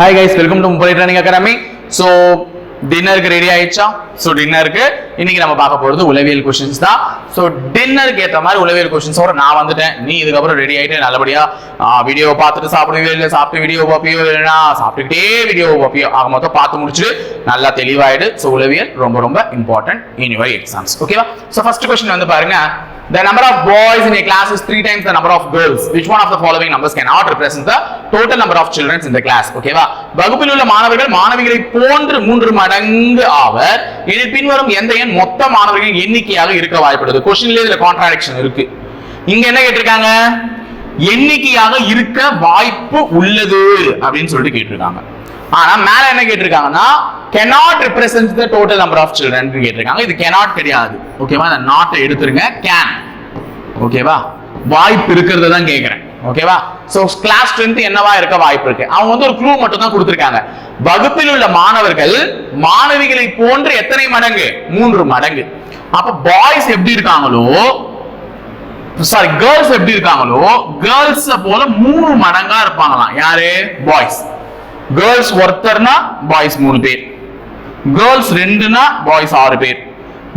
Hi guys welcome to Mumbai training academy so டின்னருக்கு ready ஆயிடுச்சா? So டின்னருக்கு இன்னைக்கு நம்ம பார்க்க போகிறது உளவியல் கொஷின்ஸ் தான். ஸோ டின்னருக்கு ஏற்ற மாதிரி உளவியல் கொஷின்ஸோட நான் வந்துட்டேன். நீ இதுக்கப்புறம் ரெடி ஆகிட்டு நல்லபடியாக வீடியோவை பார்த்துட்டு சாப்பிடுவியோ இல்லை சாப்பிட்டு வீடியோ பார்ப்பியோ இல்லைனா சாப்பிட்டுக்கிட்டே வீடியோ பார்ப்பியோ. ஆக மொத்தம் பார்த்து முடிச்சுட்டு நல்லா தெளிவாயிடு. ஸோ உளவியல் ரொம்ப ரொம்ப இம்பார்ட்டன்ட் இன் யுவர் எக்ஸாம்ஸ் ஓகேவா ஸோ ஃபர்ஸ்ட் கொஸ்டின் வந்து பாருங்க. The number of boys in a class is three times the number of girls. Which one of the following numbers cannot represent the total number of children in the class? ஓகேவா வகுப்பில் உள்ள மாணவர்கள் மாணவிகளை போன்று மூன்று மடங்கு ஆவர். இது பின்வரும் எந்த எண்? மொத்த மாணவர்களின் எண்ணிக்கையாக இருக்க வாய்ப்படுது கொஸ்டின்ல இதுல கான்ட்ராடிக்ஷன் இருக்கு. இங்க என்ன கேட்டிருக்காங்க? எண்ணிக்கையாக இருக்க வாய்ப்பு உள்ளது அப்படின்னு சொல்லிட்டு கேட்டிருக்காங்க. ஆனா மேல என்ன கேட்டிருக்காங்கன்னா cannot represent the total number of children கேட்டிருக்காங்க. இது கெனாட் கிடையாது. ஓகேவா இந்த நாட்டை எடுத்துருங்க. கேன் ஓகேவா வாய்ப்பு இருக்கிறத தான் கேட்கிறேன் ஓகேவா சோ கிளாஸ் ஸ்ட்ரென்த் என்னவா இருக்க வாய்ப்பு இருக்கு? அவங்க வந்து ஒரு க்ளூ மட்டும் தான் கொடுத்துருக்காங்க. வகுப்பில் உள்ள மாணவர்கள் மாணவிகளை போன்று எத்தனை மடங்கு? மூன்று மடங்கு. அப்ப பாய்ஸ் எப்படி இருக்காங்களோ சாரி கேர்ள்ஸ் எப்படி இருக்காங்களோ கேர்ள்ஸ் போல மூணு மடங்கா இருப்பாங்களாம். யாரு? பாய்ஸ் கேர்ள்ஸ் ஒருத்தர்னா பாய்ஸ் மூணு பேர். கேர்ள்ஸ் ரெண்டுனா பாய்ஸ் ஆறு பேர்.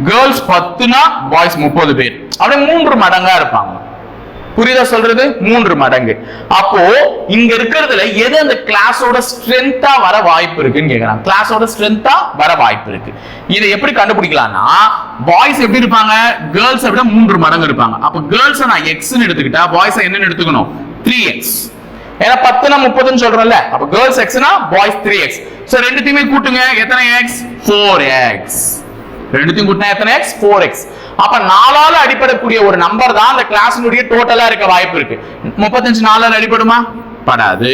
கேர்ள்ஸ் பத்துனா பாய்ஸ் முப்பது பேர். அப்படியே மூன்று மடங்கா இருப்பாங்க. புரியுதா சொல்றது? மூன்று மடங்கு. அப்போ இங்க இருக்கிறதுல எது அந்த கிளாஸோட ஸ்ட்ரென்த்தா வர வாய்ப்பு இருக்குன்னு கேக்குறாங்க கிளாஸோட ஸ்ட்ரென்த்தா வர வாய்ப்பு இருக்கு. இதை எப்படி கண்டுபிடிக்கலாம்னா பாய்ஸ் எப்படி இருப்பாங்க? கேர்ள்ஸ் விட மூன்று மடங்கு இருப்பாங்க. அப்போ கேர்ள்ஸ் நான் எக்ஸ்னு எடுத்துக்கிட்டா பாய்ஸ் என்னன்னு எடுத்துக்கணும்? த்ரீ எக்ஸ் ஏன்னா பத்துனா முப்பதுன்னு சொல்றோம்ல. அப்ப கேர்ள்ஸ் எக்ஸ்னா பாய்ஸ் த்ரீ எக்ஸ் சோ ரெண்டுத்தையுமே கூட்டுங்க. எத்தனை எக்ஸ் ஃபோர் எக்ஸ் ரெண்டுத்தையும் கூட்டினா எத்தனை எக்ஸ் ஃபோர் எக்ஸ் அப்ப நாலால அடிப்படக்கூடிய ஒரு நம்பர் தான் அந்த கிளாஸினுடைய டோட்டலா இருக்க வாய்ப்பு இருக்கு. முப்பத்தஞ்சு நாளால் அடிப்படுமா படாது.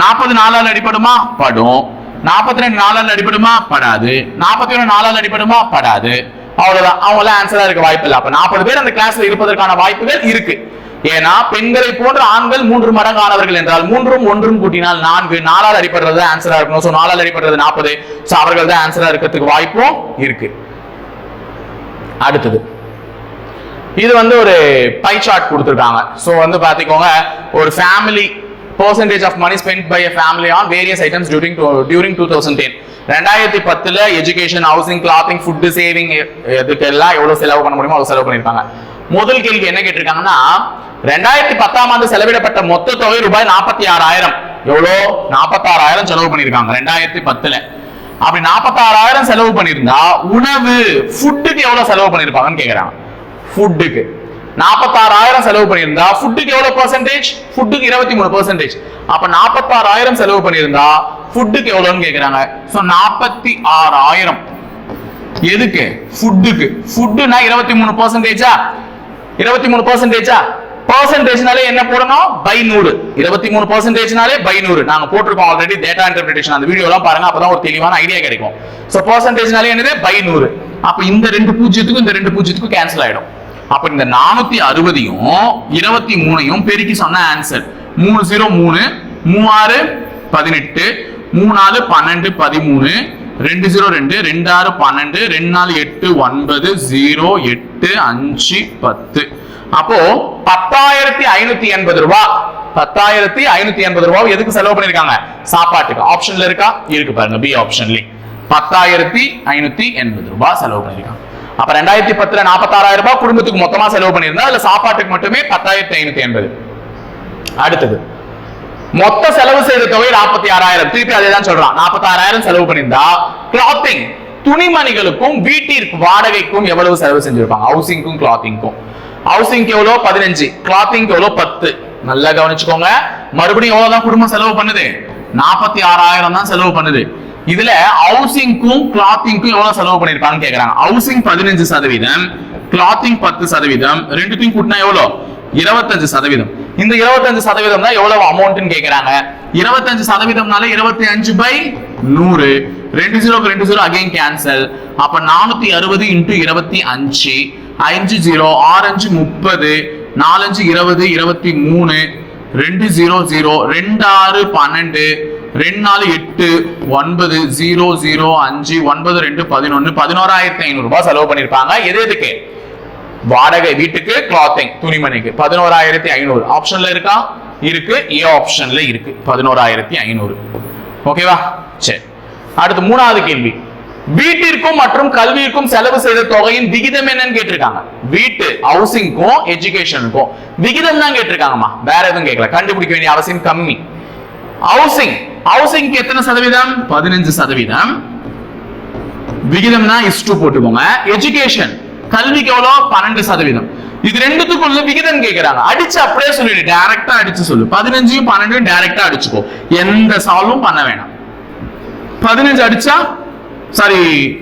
நாற்பது நாளால் அடிப்படுமா படும். நாற்பத்தி ரெண்டு நாளால் அடிப்படுமா படாது. நாற்பத்தி ஒன்று நாலால் அடிப்படுமா படாது. அவ்வளவுதான். அவங்களாம் ஆன்சரா இருக்க வாய்ப்பு இல்லை. அப்ப நாற்பது பேர் அந்த கிளாஸ்ல இருப்பதற்கான வாய்ப்புகள் இருக்கு. ஏன்னா பெண்களை போன்ற ஆண்கள் மூன்று மடங்கானவர்கள் என்றால் மூன்றும் ஒன்றும் கூட்டினால் நான்கு. நாலால் அடிப்படுறது ஆன்சரா இருக்கணும். ஸோ நாலால் அடிப்படுறது நாற்பது. ஸோ அவர்கள் தான் ஆன்சரா இருக்கிறதுக்கு வாய்ப்பும் இருக்கு. அடுத்தது. இது வந்து ஒரு பை சார்ட் கொடுத்துருக்காங்க. ஸோ வந்து பார்த்துக்கோங்க. ஒரு family percentage of money spend by a family on various items during during two thousand ten ரெண்டாயிரத்தி பத்தில் education housing clothing food saving இதுக்கெல்லாம் எவ்வளோ செலவு பண்ண முடியுமோ அவ்வளோ செலவு பண்ணியிருப்பாங்க முதல் கேள்வி என்ன கேட்டிருக்காங்கன்னா ரெண்டாயிரத்தி பத்தாம் ஆண்டு செலவிடப்பட்ட மொத்த தொகை ரூபாய் நாற்பத்தி ஆறாயிரம். எவ்வளோ? நாற்பத்தாறாயிரம் செலவு பண்ணியிருக்காங்க ரெண்டாயிரத்தி பத்துல. அப்படி நாற்பத்தாறாயிரம் செலவு பண்ணியிருந்தா உணவு ஃபுட்டுக்கு எவ்வளோ செலவு பண்ணியிருப்பாங்கன்னு கேட்குறாங்க ஃபுட்டுக்கு நாற்பத்தாறாயிரம் செலவு பண்ணியிருந்தா ஃபுட்டுக்கு எவ்வளோ பர்சன்டேஜ் ஃபுட்டுக்கு இருபத்தி மூணு பர்சன்டேஜ் அப்போ நாற்பத்தாறாயிரம் செலவு பண்ணியிருந்தா ஃபுட்டுக்கு எவ்வளோன்னு கேட்குறாங்க ஸோ நாற்பத்தி ஆறாயிரம். எதுக்கு? ஃபுட்டுக்கு ஃபுட்டுனா இருபத்தி மூணு பர்சன்டேஜா இருபத்தி மூணு பர்சன்டேஜா பர்சன்டேஜ்னாலே என்ன போடணும்? பை நூறு. இருபத்தி மூணு பர்சன்டேஜ்னாலே பை நூறு. நாங்க போட்டிருக்கோம் ஆல்ரெடி டேட்டா இன்டர்பிரேஷன் அந்த வீடியோ எல்லாம் பாருங்க அப்பதான் ஒரு தெளிவான ஐடியா கிடைக்கும். சோ பர்சன்டேஜ்னாலே என்னது? பை நூறு. அப்ப இந்த ரெண்டு பூஜ்ஜியத்துக்கும் இந்த ரெண்டு பூஜ்ஜியத்துக்கும் கேன்சல் ஆயிடும். அப்ப இந்த நானூத்தி அறுபதையும் இருபத்தி மூணையும் பெருக்கி சொன்ன ஆன்சர் மூணு ஜீரோ மூணு மூவாறு பதினெட்டு மூணாலு பன்னெண்டு பதிமூணு ரெண்டு ஜீரோ ரெண்டு ரெண்டு ஆறு பன்னெண்டு ரெண்டு நாலு எட்டு ஒன்பது ஜீரோ எட்டு அஞ்சு பத்து. அப்போ பத்தாயிரத்தி ஐநூத்தி எண்பது ரூபா. பத்தாயிரத்தி ஐநூத்தி எண்பது ரூபாய் எதுக்கு செலவு பண்ணிருக்காங்க சாப்பாட்டுக்கு. ஆப்ஷன்ல இருக்கா? இருக்கு பாருங்க பி ஆப்ஷன்ல பத்தாயிரத்தி ஐநூத்தி எண்பது ரூபாய் செலவு பண்ணிருக்காங்க அப்ப ரெண்டாயிரத்தி பத்துல நாற்பத்தாறாயிரம் ரூபாய் குடும்பத்துக்கு மொத்தமா செலவு பண்ணியிருந்தா அதுல சாப்பாட்டுக்கு மட்டுமே பத்தாயிரத்தி ஐநூத்தி எண்பது. அடுத்தது மொத்த செலவு செய்த தொகை நாற்பத்தி ஆறாயிரம். திருப்பி அதே தான் சொல்றான் நாற்பத்தாறாயிரம் செலவு பண்ணியிருந்தா கிளாத்திங் துணிமணிகளுக்கும் வீட்டிற்கு வாடகைக்கும் எவ்வளவு செலவு செஞ்சிருப்பாங்க? ஹவுசிங்க்கும் கிளாத்திங்க்கும் ஹவுசிங்க்கு எவ்வளோ பதினஞ்சு. கிளாத்திங்க்கு எவ்வளோ பத்து. நல்லா கவனிச்சுக்கோங்க. மறுபடியும் எவ்வளவுதான் குடும்பம் செலவு பண்ணுது? நாற்பத்தி ஆறாயிரம் தான் செலவு பண்ணுது. இதுல ஹவுசிங்க்கும் கிளாத்திங்க்கும் எவ்வளவு செலவு பண்ணிருப்பாங்கன்னு கேக்குறாங்க. ஹவுசிங் பதினஞ்சு சதவீதம் கிளாத்திங் பத்து சதவீதம் ரெண்டுத்தையும் கூட்டினா எவ்வளவு? இருபத்தஞ்சு சதவீதம். இந்த இருபத்தஞ்சு சதவீதம் தான் எவ்வளவு அமௌண்ட்னு கேக்குறாங்க. இருபத்தஞ்சு சதவீதம்னால இருபத்தி அஞ்சு பை நூறு. ரெண்டு ஜீரோக்கு ரெண்டு ஜீரோ அகைன் கேன்சல் அப்ப நானூத்தி அறுபது இன்டூ இருபத்தி அஞ்சு. அஞ்சு ஜீரோ ஆறஞ்சு முப்பது நாலஞ்சு இருபது இருபத்தி மூணு. ரெண்டு ஜீரோ ஜீரோ ரெண்டு ஆறு பன்னெண்டு. ரெண்டு நாலு எட்டு ஒன்பது ஜீரோ ஜீரோ அஞ்சு ஒன்பது ரெண்டு பதினொன்று பதினோராயிரத்தி ஐநூறுரூபா செலவு பண்ணியிருப்பாங்க எது எதுக்கு? வாடகை வீட்டுக்கு கிளாத்திங் துணிமணிக்கு பதினோராயிரத்தி ஐநூறு. ஆப்ஷன்ல இருக்கா? இருக்கு. ஏ ஆப்ஷன்ல இருக்கு. பதினோராயிரத்தி ஐநூறு. ஓகேவா சரி. அடுத்து மூணாவது கேள்வி. வீட்டிற்கும் மற்றும் கல்விக்கும் செலவு செய்த தொகையின் விகிதம் என்னன்னு கேட்டிருக்காங்க. வீட்டு ஹவுசிங்க்கும் எஜுகேஷனுக்கும் விகிதம் தான் கேட்டிருக்காங்கம்மா. வேற எதுவும் கேட்கல. கண்டுபிடிக்க வேண்டிய அவசியம் கம்மி. ஹவுசிங் ஹவுசிங்க்கு எத்தனை சதவீதம்? பதினஞ்சு சதவீதம். விகிதம்னா இஸ் டூ போட்டுக்கோங்க. எஜுகேஷன் கல்விக்கு எவ்வளவு? பன்னெண்டு சதவீதம். இது ரெண்டுத்துக்குள்ள விகிதம் கேட்கிறாங்க அடிச்சு அப்படியே சொல்லிடு. டைரக்டா அடிச்சு சொல்லு. பதினஞ்சையும் பன்னெண்டையும் டைரக்டா அடிச்சுக்கோ. எந்த சால்வும் பண்ண வேணாம். பதினஞ்சு அடிச்சா சாரி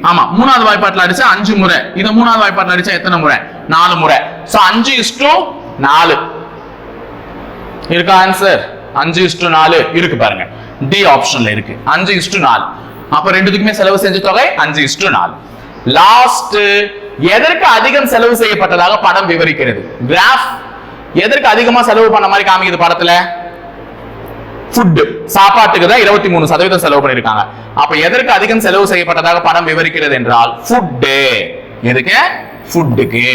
ஆமா மூணாவது வாய்ப்பாட்டுல அடிச்சா அஞ்சு முறை. இத மூணாவது வாய்ப்பாட்டில் அடிச்சா எத்தனை முறை? நாலு முறை. சோ அஞ்சு இஷ்டு நாலு. இருக்கா ஆன்சர் அஞ்சு இஸ்டு நாலு. இருக்கு பாருங்க. டி ஆப்ஷன்ல இருக்கு. அஞ்சு இஸ் நாலு. அப்ப ரெண்டுத்துக்குமே செலவு செஞ்ச தொகை அஞ்சு இஸ் நாலு. லாஸ்ட் எதற்கு அதிகம் செலவு செய்யப்பட்டதாக படம் விவரிக்கிறது? கிராஃப் எதற்கு அதிகமா செலவு பண்ண மாதிரி காமிக்குது படத்துல? ஃபுட்டு சாப்பாட்டுக்கு தான் இருபத்தி மூணு சதவீதம் செலவு பண்ணிருக்காங்க. அப்ப எதற்கு அதிகம் செலவு செய்யப்பட்டதாக படம் விவரிக்கிறது என்றால் ஃபுட்டு எதுக்கு? ஃபுட்டுக்கு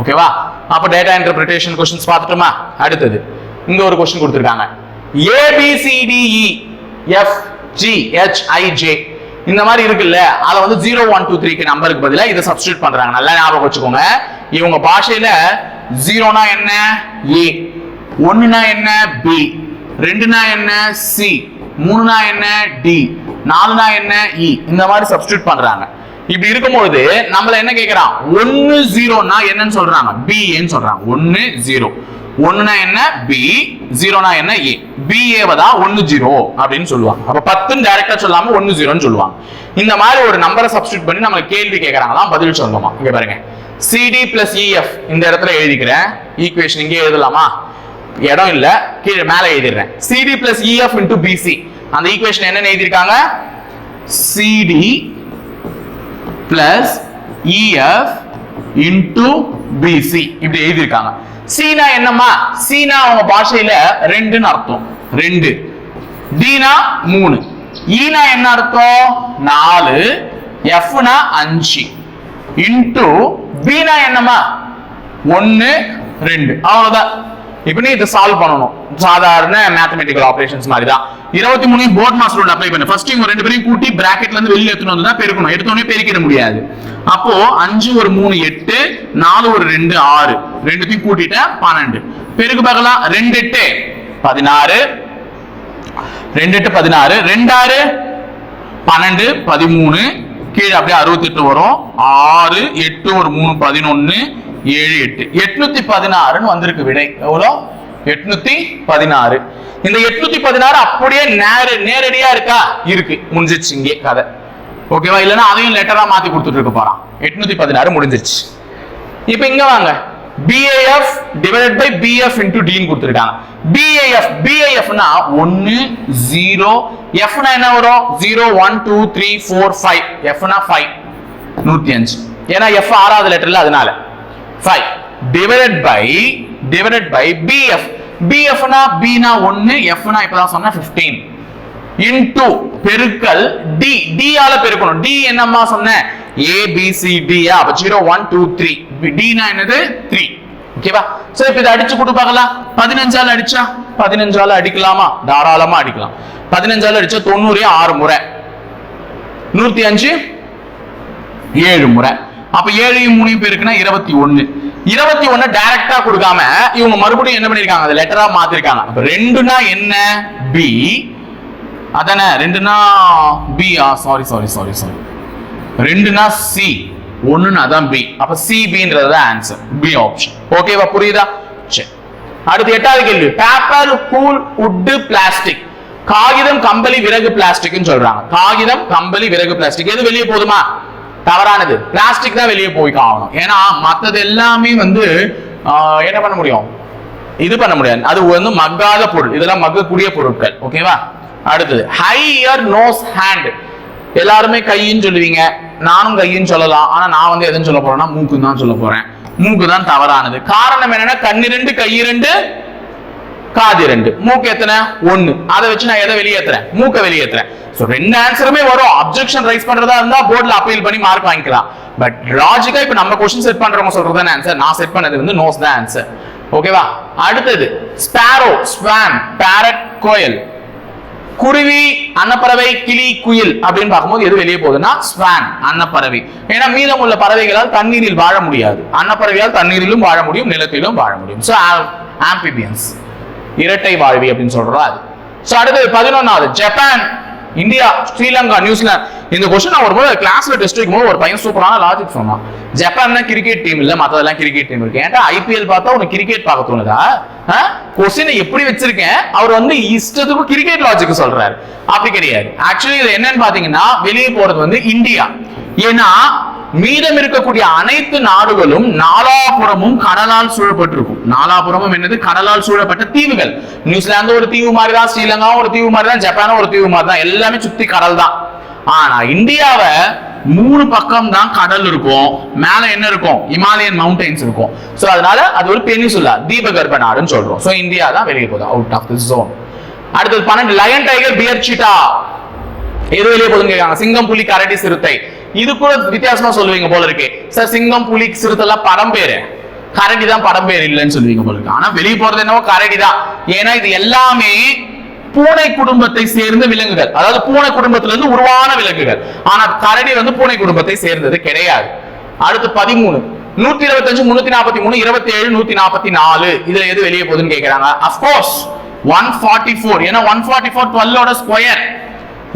ஓகேவா அப்ப டேட்டா இன்டர்பிரிட்டேஷன் கொஸ்டின்ஸ் பார்த்துட்டுமா? அடுத்தது. இங்க ஒரு கொஸ்டின் கொடுத்துருக்காங்க. A B C D E F G H I J இந்த மாதிரி இருக்குல்ல அத வந்து ஜீரோ ஒன் டூ த்ரீக்கு நம்பருக்கு பதிலா இதை சப்ஸ்டியூட் பண்றாங்க. நல்லா ஞாபகம் வச்சுக்கோங்க. இவங்க பாஷையில ஜீரோனா என்ன? ஏ ஒன்னுனா என்ன? பி ரெண்டுனா என்ன? சி மூணுனா என்ன? டி நாலுனா என்ன? இ இந்த மாதிரி சப்ஸ்டியூட் பண்றாங்க. இப்படி இருக்கும்பொழுது நம்மள என்ன கேக்குறான்? ஒன்னு ஜீரோனா என்னன்னு சொல்றாங்க. பி ஏன்னு சொல்றாங்க. ஒன்னு ஜீரோ ஒண்ணுனா என்ன? பி ஜீரோனா என்ன? ஏ பி ஏவை தான் ஒன்னு ஜீரோ அப்படின்னு சொல்லுவாங்க. அப்ப பத்துன்னு டைரக்டா சொல்லாம ஒன்னு ஜீரோன்னு சொல்லுவாங்க. இந்த மாதிரி ஒரு நம்பரை சப்ஸ்டியூட் பண்ணி நம்ம கேள்வி கேட்கறாங்களா பதில் சொல்லணுமா? இங்க பாருங்க. சிடி பிளஸ் இஎஃப் இந்த இடத்துல எழுதிக்கிறேன். ஈக்குவேஷன் இங்கே எழுதலாமா? இடம் இல்ல. கீழே மேல எழுதிடுறேன். CD plus EF into PC அந்த ஈக்குவேஷன் என்னன்னு எழுதியிருக்காங்க? CD plus EF into PC இப்படி எழுதியிருக்காங்க. சீனா என்னம்மா? சீனா அவங்க பாஷையில ரெண்டுன்னு அர்த்தம். ரெண்டு. டீனா மூணு. ஈனா என்ன அர்த்தம்? நாலு. எஃப்னா அஞ்சு. இன்டு பீனா என்னம்மா? ஒன்னு ரெண்டு. அவ்வளவுதான். இப்போ நீ இதை சால்வ் பண்ணணும். சாதாரண மேத்தமெட்டிக்கல் ஆபரேஷன்ஸ் மாதிரி தான் இருபத்தி மூணு போர்ட் மாஸ்டர் ரூல் அப்ளை பண்ணு. ஃபர்ஸ்ட் இவங்க ரெண்டு பேரையும் கூட்டி பிராக்கெட்ல இருந்து வெளியே எடுத்துட்டு வந்து தான் பெருக்கணும் எடுத்தோடனே பெருக்கிட முடியாது. அப்போ அஞ்சு ஒரு மூணு எட்டு நாலு ஒரு ரெண்டு ஆறு. ரெண்டுத்தையும் கூட்டிட்ட பன்னெண்டு. பெருக்கு பார்க்கலாம். ரெண்டு எட்டு பதினாறு. ரெண்டு எட்டு பதினாறு. ரெண்டாறு பன்னெண்டு பதிமூணு. கீழே அப்படியே அறுபத்தி எட்டு வரும். ஆறு எட்டு ஒரு மூணு பதினொன்னு. ஏழு எட்டு. எட்நூத்தி பதினாறுன்னு வந்திருக்கு விடை. எவ்வளோ? எட்நூத்தி பதினாறு. இந்த எட்நூத்தி பதினாறு அப்படியே நேர நேரடியா இருக்கா? இருக்கு. முடிஞ்சிச்சு இங்கே கதை. ஓகேவா? இல்லைன்னா அதையும் லெட்டரா மாத்தி கொடுத்துட்டு இருக்க போறான். எட்நூத்தி பதினாறு முடிஞ்சிருச்சு. இப்போ இங்க வாங்க. PAF divided by BF into டின்னு கொடுத்துருக்காங்க. பிஏஎஃப் பிஏஎஃப்னா ஒன்னு ஜீரோ எஃப்னா என்ன வரும்? Zero one two three four five எஃப்னா five நூத்தி அஞ்சு. ஏன்னா எஃப் ஆறாவது லெட்டர்ல அதனால. Five divided by divided by BF பிஎஃப்னா பினா ஒன்னு எஃப்னா இப்பதான் சொன்ன 15 இன்டு பெருக்கல் டி டி ஆல பெருக்கணும். டி என்னம்மா சொன்னேன் A B C D e. அப்ப ஜீரோ ஒன் டூ த்ரீ டினா என்னது? த்ரீ ஓகேவா சரி இப்ப இதை அடிச்சு கொடு பார்க்கலாம். பதினஞ்சால அடிச்சா? பதினஞ்சால அடிக்கலாமா? தாராளமா அடிக்கலாம். பதினஞ்சால அடிச்சா தொண்ணூறு ஆறு முறை. நூத்தி அஞ்சு? ஏழு முறை. அப்ப ஏழையும் மூணையும் பேருக்குன்னா இருபத்தி ஒண்ணு. இருபத்தி ஒண்ணு டைரக்டா கொடுக்காம இவங்க மறுபடியும் என்ன பண்ணிருக்காங்க? அது லெட்டரா மாத்திருக்காங்க. அப்ப ரெண்டுனா என்ன? பி அதானே ரெண்டுனா பி ஆ சாரி சாரி சாரி சாரி ரெண்டுனா சி ஒண்ணுன்னு அதான் பி அப்ப சி பின்றது தான் ஆன்சர் பி ஆப்ஷன் ஓகேவா புரியுதா? சரி. அடுத்து எட்டாவது கேள்வி. பேப்பர் கூல் உட்டு பிளாஸ்டிக் காகிதம் கம்பளி விறகு பிளாஸ்டிக்னு சொல்றாங்க. காகிதம் கம்பளி விறகு பிளாஸ்டிக் எது வெளியே போதுமா? தவறானது. பிளாஸ்டிக் தான் வெளியே போய் ஆகணும் ஏன்னா மற்றது எல்லாமே வந்து என்ன பண்ண முடியும்? இது பண்ண முடியாது. அது வந்து மக்காத பொருள். இதெல்லாம் மக்கக்கூடிய பொருட்கள். ஓகேவா அடுத்தது ஹையர் நோஸ் ஹேண்ட் எல்லாருமே கையின்னு சொல்லுவீங்க. நானும் கையின்னு சொல்லலாம். ஆனா நான் வந்து எதுன்னு சொல்ல போறேன்னா மூக்குன்னு தான் சொல்ல போறேன். மூக்கு தான் தவறானது. காரணம் என்னன்னா கண்ணிரண்டு கையிரண்டு காது ரெண்டு மூக்கு எத்தனை? ஒண்ணு. அதை வச்சு நான் எதை வெளியேத்துறேன்? மூக்க வெளியேத்துறேன். சோ ரெண்டு ஆன்சருமே வரும். அப்ஜெக்ஷன் ரைஸ் பண்றதா இருந்தா போர்ட்ல அப்பீல் பண்ணி மார்க் வாங்கிக்கலாம். பட் லாஜிக்கா இப்ப நம்ம கொஸ்டின் செட் பண்றவங்க சொல்றது ஆன்சர் நான் செட் பண்ணது வந்து நோஸ் தான் ஆன்சர் ஓகேவா அடுத்தது ஸ்பாரோ ஸ்வான் பேரட் கோயல் குருவி அன்னப்பறவை கிளி குயில் அப்படின்னு பார்க்கும்போது எது வெளியே போகுதுன்னா ஸ்வான் அன்னப்பறவை. ஏன்னா மீதம் உள்ள பறவைகளால் தண்ணீரில் வாழ முடியாது. அன்னப்பறவையால் தண்ணீரிலும் வாழ முடியும் நிலத்திலும் வாழ முடியும். ஸோ ஆம்பிபியன்ஸ் இரட்டை வாழ்வி அப்படின்னு சொல்றோம் அது. ஸோ அடுத்தது பதினொன்னாவது Japan India Sri Lanka New Zealand இந்த கொஸ்டின் நான் வரும்போது கிளாஸ்ல டெஸ்ட் வைக்கும்போது ஒரு பையன் சூப்பரான லாஜிக் சொன்னான். ஜப்பான் தான் கிரிக்கெட் டீம் இல்ல மத்ததெல்லாம் கிரிக்கெட் டீம் இருக்கு. ஏன்டா ஐபிஎல் பார்த்தா உனக்கு கிரிக்கெட் பார்க்க தோணுதா? கொஸ்டினை எப்படி வச்சிருக்கேன்? அவர் வந்து இஷ்டத்துக்கும் கிரிக்கெட் லாஜிக் சொல்றாரு. அப்படி கிடையாது. ஆக்சுவலி இது என்னன்னு பாத்தீங்கன்னா வெளியே போறது வந்து இந்தியா ஏன்னா மீதம் இருக்கக்கூடிய அனைத்து நாடுகளும் நாலாபுறமும் கடலால் சூழப்பட்டிருக்கும். நாலாபுறமும் என்னது? கடலால் சூழப்பட்ட தீவுகள். நியூசிலாந்து ஒரு தீவு மாதிரி தான் ஸ்ரீலங்கா ஒரு தீவு மாதிரி தான் ஜப்பானும் ஒரு தீவு மாதிரி தான் எல்லாமே சுத்தி கடல் தான். ஆனா இந்தியாவை மூணு பக்கம் தான் கடல் இருக்கும். மேல என்ன இருக்கும்? இமாலயன் மவுண்டைன்ஸ் இருக்கும். சோ அதனால அது ஒரு பெனிசுலா தீபகற்ப நாடுன்னு சொல்றோம். சோ இந்தியா தான் வெளியே போகுது அவுட் ஆஃப் தி ஜோன் அடுத்தது பன்னெண்டு லயன் டைகர் பியர் சிட்டா எது வெளியே போகுதுன்னு கேட்காங்க சிங்கம் புலி கரடி சிறுத்தை. இது கூட வித்தியாசமா சொல்லுவீங்க போல இருக்கு. சார் சிங்கம் புலி சிறுத்தெல்லாம் படம் பேரு. கரடி தான் படம் பேர் இல்லைன்னு சொல்லுவீங்க போல இருக்கு. ஆனா வெளியே போறது என்னவோ கரடி தான் ஏன்னா இது எல்லாமே பூனை குடும்பத்தை சேர்ந்த விலங்குகள். அதாவது பூனை குடும்பத்திலிருந்து உருவான விலங்குகள். ஆனா கரடி வந்து பூனை குடும்பத்தை சேர்ந்தது கிடையாது. அடுத்து பதிமூணு. நூத்தி இருபத்தஞ்சு முன்னூத்தி நாற்பத்தி மூணு இருபத்தி ஏழு நூத்தி நாற்பத்தி நாலு இதுல எது வெளியே போகுதுன்னு கேக்குறாங்க? Of course one forty four ஏன்னா ஒன் ஃபார்ட்டி ஃபோர் டுவெல்லோட ஸ்கொயர்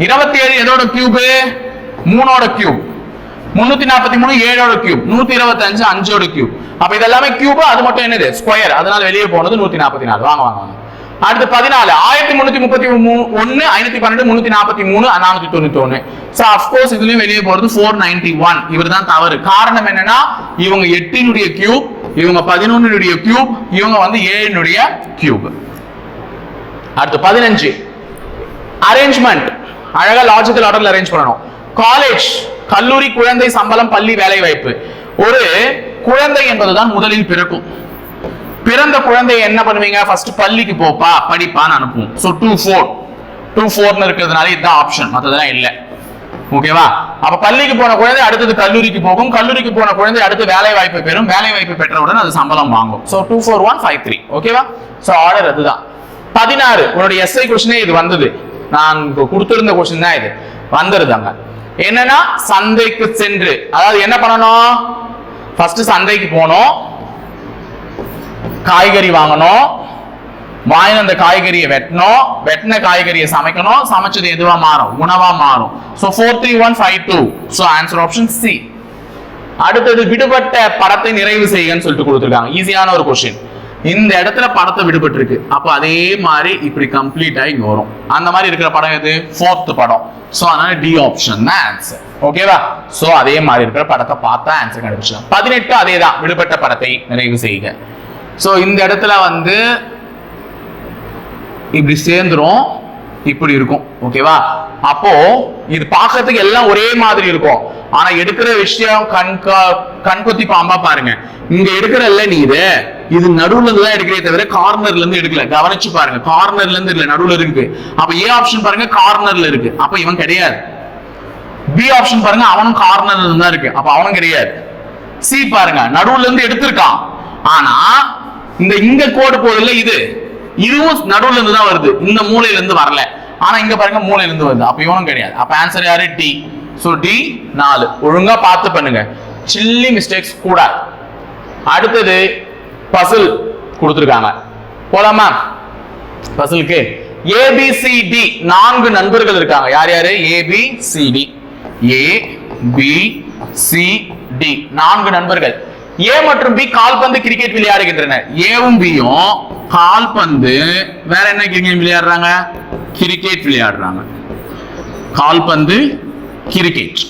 இருபத்தி ஏழு எதோட கியூபு மூணோட கியூப் முன்னூத்தி நாற்பத்தி மூணு ஏழோட கியூப் நூத்தி இருபத்தி அஞ்சு அஞ்சோட கியூப் அப்ப இதெல்லாமே கியூப் அது மட்டும் என்னது? ஸ்கொயர் அதனால வெளியே போனது நூத்தி நாற்பத்தி நாலு. வாங்க வாங்க வாங்க. அடுத்து பதினாலு. ஆயிரத்தி முன்னூத்தி முப்பத்தி ஒன்னு ஐநூத்தி பன்னெண்டு முன்னூத்தி நாற்பத்தி மூணு நானூத்தி தொண்ணூத்தி ஒண்ணு சோ அப்கோர்ஸ் இதுலயும் வெளியே போறது ஃபோர் நைன்டி ஒன் இவர் தான் தவறு. காரணம் என்னன்னா இவங்க எட்டினுடைய கியூப் இவங்க பதினொன்னுடைய கியூப் இவங்க வந்து ஏழினுடைய கியூப் அடுத்து பதினஞ்சு. அரேஞ்ச்மெண்ட் அழகா லாஜிக்கல் ஆர்டர்ல அரேஞ்ச் பண்ணணும். காலேஜ் கல்லூரி குழந்தை சம்பளம் பள்ளி வேலை வாய்ப்பு ஒரு குழந்தை என்பதுதான் முதலில் பிறக்கும். பிறந்த குழந்தைய என்ன பண்ணுவீங்க? ஃபர்ஸ்ட் பள்ளிக்கு போப்பா படிப்பான்னு அனுப்புவோம். ஸோ டூ ஃபோர் டூ ஃபோர்னு இருக்கிறதுனால இதுதான் ஆப்ஷன் மற்றதெல்லாம் இல்லை. ஓகேவா அப்ப பள்ளிக்கு போன குழந்தை அடுத்தது கல்லூரிக்கு போகும். கல்லூரிக்கு போன குழந்தை அடுத்து வேலை வாய்ப்பு பெறும். வேலை வாய்ப்பு பெற்றவுடன் அது சம்பளம் வாங்கும். So two four one five three ஓகேவா ஸோ ஆர்டர் அதுதான். பதினாறு. உன்னோட எஸ்ஐ கொஸ்டினே இது வந்தது. நான் கொடுத்துருந்த கொஸ்டின் தான் இது. வந்துருதாங்க என்னன்னா சந்தைக்கு சென்று. அதாவது என்ன பண்ணணும்? ஃபர்ஸ்ட் சந்தைக்கு போனோம் காய்கறி வாங்கணும். வாங்கின அந்த காய்கறியை வெட்டணும். வெட்டின காய்கறியை சமைக்கணும். சமைச்சது எதுவா மாறும்? உணவா மாறும். So four three one five two so answer option C அடுத்தது விடுபட்ட படத்தை நிறைவு செய்யுங்கன்னு சொல்லிட்டு கொடுத்துருக்காங்க. ஈஸியான ஒரு கொஸ்டின் இந்த இடத்துல படத்தை விடுபட்டு இருக்கு அப்போ அதே மாதிரி இப்படி கம்ப்ளீட் ஆகி இங்க வரும். அந்த மாதிரி இருக்கிற படம் எது? ஃபோர்த் படம். ஸோ அதனால டி ஆப்ஷன் தான் ஆன்சர் ஓகேவா ஸோ அதே மாதிரி இருக்கிற படத்தை பார்த்தா ஆன்சர் கண்டுபிடிச்சலாம் பதினெட்டு அதே தான் விடுபட்ட படத்தை நிறைவு செய்க. ஸோ இந்த இடத்துல வந்து இப்படி சேர்ந்துரும். இப்படி இருக்கும். ஓகேவா அப்போ இது பாக்குறதுக்கு எல்லாம் ஒரே மாதிரி இருக்கும். ஆனா எடுக்கிற விஷயம் கண்கா கண்கொத்தி பாம்பா பாருங்க. இங்க எடுக்கிறல்ல நீ இது. இது நடுவுல இருந்து தான் எடுக்கிறே தவிர கார்னர்ல இருந்து எடுக்கல. கவனிச்சு பாருங்க. கார்னர்ல இருந்து இல்ல நடுவுல இருக்கு. அப்ப ஏ ஆப்ஷன் பாருங்க கார்னர்ல இருக்கு. அப்ப இவன் கிடையாது. பி ஆப்ஷன் பாருங்க அவனும் கார்னர்ல இருந்து தான் இருக்கு. அப்ப அவனும் கிடையாது. சி பாருங்க நடுவுல இருந்து எடுத்திருக்கான். ஆனா இந்த இங்க கோடு போகுதுல்ல இது. இதுவும் நடுவுல இருந்து தான் வருது. இந்த மூலையில இருந்து வரல. ஆனா இங்க பாருங்க மூலையில இருந்து வருது. அப்ப இவனும் கிடையாது. அப்ப ஆன்சர் யாரு? டி சோ டி நாலு. ஒழுங்கா பார்த்து பண்ணுங்க. சில்லி மிஸ்டேக்ஸ் கூடாது அடுத்தது பசில் கொடுத்துருக்காங்க. போலாமா? பசிலுக்கு ஏபிசிடி நான்கு நண்பர்கள் இருக்காங்க. யார் யாரு? A B C D A B C D நான்கு நண்பர்கள். ஏ மற்றும் பி கால்பந்து கிரிக்கெட் விளையாடுகின்றன. ஏவும் பியும் கால்பந்து வேற என்ன கிரிக்கெட் விளையாடுறாங்க? கிரிக்கெட் விளையாடுறாங்க. கால்பந்து கிரிக்கெட்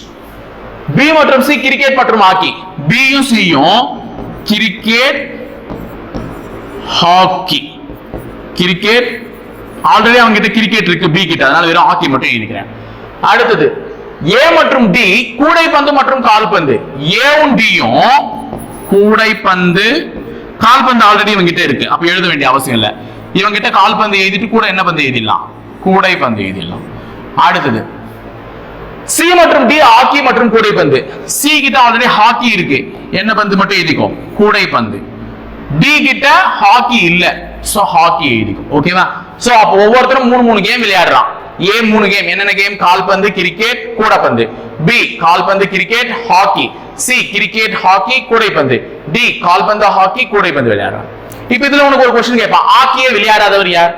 பி மற்றும் சி கிரிக்கெட் மற்றும் ஹாக்கி பியும் சியும் கிரிக்கெட் ஹாக்கி கிரிக்கெட் ஆல்ரெடி அவங்க கிட்ட கிரிக்கெட் இருக்கு பி கிட்ட. அதனால வெறும் ஹாக்கி மட்டும் இருக்கிறேன் அடுத்தது ஏ மற்றும் டி கூடைப்பந்து மற்றும் கால்பந்து. ஏவும் டியும் கூடைப்பந்து கால்பந்து ஆல்ரெடி இவங்கிட்ட இருக்கு. அப்ப எழுத வேண்டிய அவசியம் இல்ல. இவங்கிட்ட கால்பந்து எழுதிட்டு கூட என்ன பந்து எழுதிடலாம்? கூடைப்பந்து எழுதிடலாம். அடுத்தது சி மற்றும் டி ஹாக்கி மற்றும் கூடைப்பந்து. சி கிட்ட ஆல்ரெடி ஹாக்கி இருக்கு. என்ன பந்து மட்டும் எழுதிக்கோ? கூடைப்பந்து. டி கிட்ட ஹாக்கி இல்ல. சோ ஹாக்கி எழுதிக்கும் ஓகேவா சோ அப்போ ஒவ்வொருத்தரும் மூணு மூணு கேம் விளையாடுறான். ஏ மூணு கேம் என்னென்ன கேம் கால்பந்து கிரிக்கெட் கூடைப்பந்து. பி கால்பந்து cricket hockey C cricket hockey கூடைப்பந்து. டி கால்பந்து ஹாக்கி கூடைப்பந்து விளையாடுறான். இப்ப இதுல உனக்கு ஒரு கொஸ்டின் கேட்பான். ஹாக்கியே விளையாடாதவர் யார்?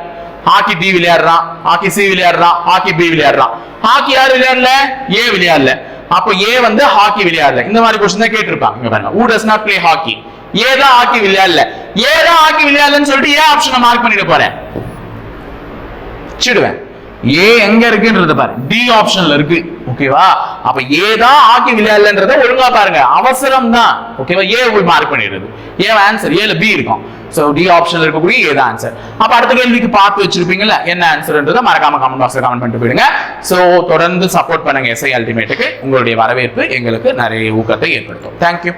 ஹாக்கி டி விளையாடுறான். ஹாக்கி சி விளையாடுறான். ஹாக்கி பி விளையாடுறான். ஹாக்கி யார் விளையாடல? ஏ விளையாடல. அப்போ ஏ வந்து ஹாக்கி விளையாடல. இந்த மாதிரி கொஸ்டின் தான் கேட்டிருப்பாங்க. இங்க பாருங்க. Not does hockey play A தான் ஹாக்கி விளையாடல. ஏ தான் ஹாக்கி விளையாடலன்னு சொல்லிட்டு ஏ ஆப்ஷனை மார்க் பண்ணிட்டு போறேன். சிடுவேன். ஏ எங்க இருக்குன்றது பாரு. டி ஆப்ஷன்ல இருக்கு. ஓகேவா அப்ப ஏ தான் ஹாக்கி விளையாடலன்றத ஒழுங்கா பாருங்க. அவசரம் தான் ஓகேவா ஏ போய் மார்க் பண்ணிடுறது ஏ ஆன்சர் ஏல பி இருக்கும். சோ டி ஆப்ஷன்ல இருக்கக்கூடிய ஏ தான் ஆன்சர் அப்ப அடுத்த கேள்விக்கு பார்த்து வச்சிருப்பீங்கல்ல என்ன ஆன்சர்ன்றதை மறக்காம கமெண்ட் பாக்ஸ்ல கமெண்ட் பண்ணிட்டு போயிடுங்க. சோ தொடர்ந்து சப்போர்ட் பண்ணுங்க எஸ்ஐ அல்டிமேட்டுக்கு உங்களுடைய வரவேற்பு எங்களுக்கு நிறைய ஊக்கத்தை ஏற்படுத்தும். தேங்க்யூ